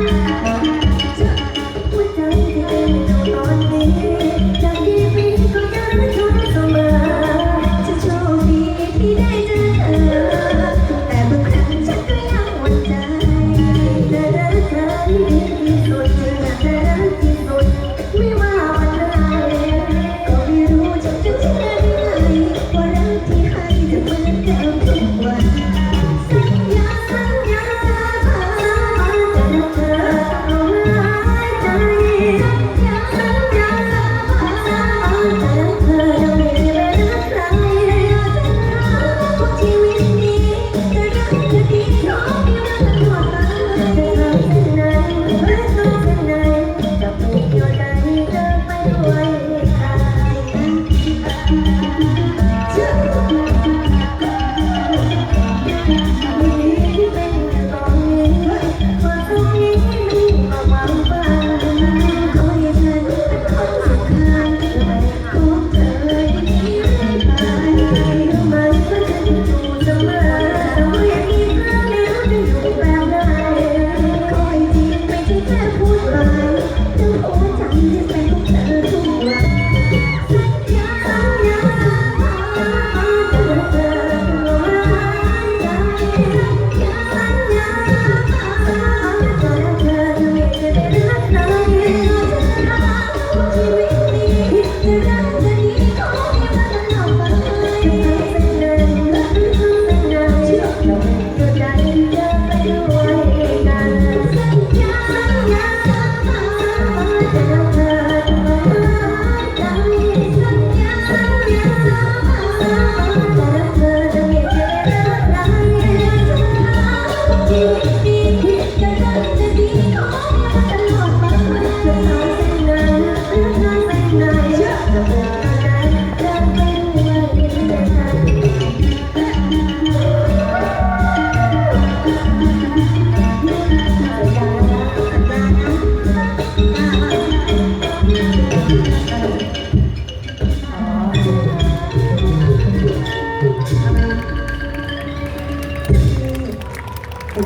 Música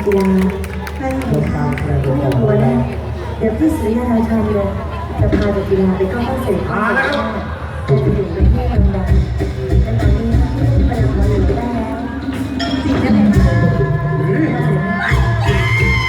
เกีฬาท่านผู้ชมที่ครอบครัวได้เดี๋ยวพี่ศรีนาาชาเนี่ยจะพาเด็กกีฬาไปเข้าห้องเสร็จป็นบ